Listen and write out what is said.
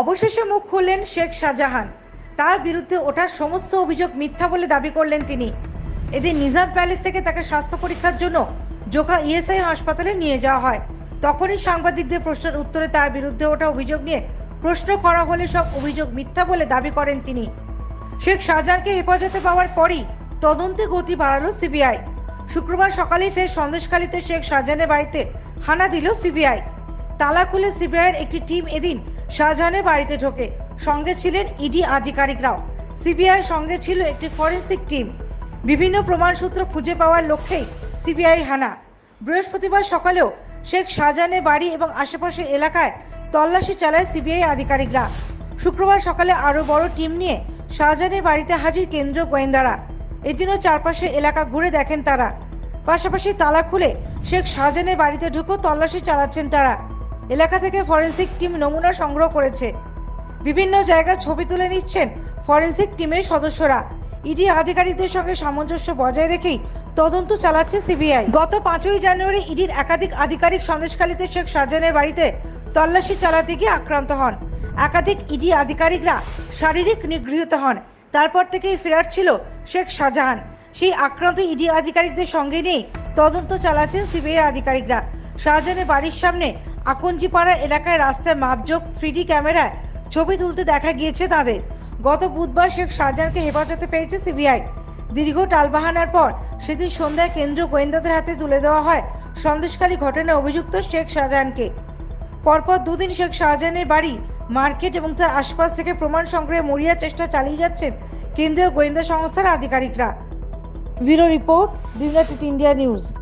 অবশেষে মুখ খুললেন শেখ শাহজাহান। তার বিরুদ্ধে ওঠার সমস্ত অভিযোগ মিথ্যা বলে দাবি করলেন তিনি। এদিন নিজাম প্যালেস থেকে তাকে স্বাস্থ্য পরীক্ষার জন্য জোকা ইএসআই হাসপাতালে নিয়ে যাওয়া হয়। তখনই সাংবাদিকদের প্রশ্নের উত্তরে তার বিরুদ্ধে ওঠা অভিযোগ নিয়ে প্রশ্ন করা হলে সব অভিযোগ মিথ্যা বলে দাবি করেন তিনি। শেখ শাহজাহানকে হেফাজতে পাওয়ার পরই তদন্তে গতি বাড়ালো সিবিআই। শুক্রবার সকালে ফের সন্দেশখালীতে শেখ শাহজাহানের বাড়িতে হানা দিল সিবিআই। তালা খুলে সিবিআইয়ের একটি টিম এদিন শাহজাহানের বাড়িতে ঢোকে। সঙ্গে ছিলেন ইডি আধিকারিকরাও। সিবিআই সঙ্গে ছিল একটি ফরেন্সিক টিম। বিভিন্ন প্রমাণসূত্র খুঁজে পাওয়ার লক্ষ্যেই সিবিআই হানা। বৃহস্পতিবার সকালেও শেখ শাহজাহানের বাড়ি এবং আশেপাশের এলাকায় তল্লাশি চালায় সিবিআই আধিকারিকরা। শুক্রবার সকালে আরও বড় টিম নিয়ে শাহজাহানের বাড়িতে হাজির কেন্দ্রীয় গোয়েন্দারা। এদিনও চারপাশে এলাকা ঘুরে দেখেন তারা। পাশাপাশি তালা খুলে শেখ শাহজাহানের বাড়িতে ঢুকেও তল্লাশি চালাচ্ছেন তারা। এলাকা থেকে ফরেন্সিক টিম নমুনা সংগ্রহ করেছে। বিভিন্ন জায়গায় ছবি তুলে নিচ্ছেন ফরেন্সিক টিমের সদস্যরা। ইডি আধিকারিকদের সঙ্গে সামঞ্জস্য বজায় রেখেই তদন্ত চালাচ্ছে সিবিআই। গত পাঁচই জানুয়ারি ইডির একাধিক আধিকারিক সন্দেশখালীতে শেখ শাহজাহানের বাড়িতে তল্লাশি চালাতে গিয়ে আক্রান্ত হন। একাধিক ইডি আধিকারিকরা শারীরিক নিগৃহীত হন। তারপর থেকেই ফেরার ছিল শেখ শাহজাহান। সেই আক্রান্ত ইডি আধিকারিকদের সঙ্গে নিয়ে তদন্ত চালাচ্ছেন সিবিআই আধিকারিকরা। শাহজাহানের বাড়ির সামনে আকঞ্জিপাড়া এলাকায় রাস্তায় মাপজোক থ্রিডি ক্যামেরায় ছবি তুলতে দেখা গিয়েছে তাদের। গত বুধবার শেখ শাহজাহানকে হেফাজতে পেয়েছে সিবিআই। দীর্ঘ টালবাহানার পর সেদিন সন্ধ্যায় কেন্দ্রীয় গোয়েন্দাদের হাতে তুলে দেওয়া হয় সন্দেশকারী ঘটনায় অভিযুক্ত শেখ শাহজাহানকে। পরপর দুদিন শেখ শাহজাহানের বাড়ি, মার্কেট এবং তার আশপাশ থেকে প্রমাণ সংগ্রহে মরিয়া চেষ্টা চালিয়ে যাচ্ছেন কেন্দ্রীয় গোয়েন্দা সংস্থার আধিকারিকরা। Bureau report United India news.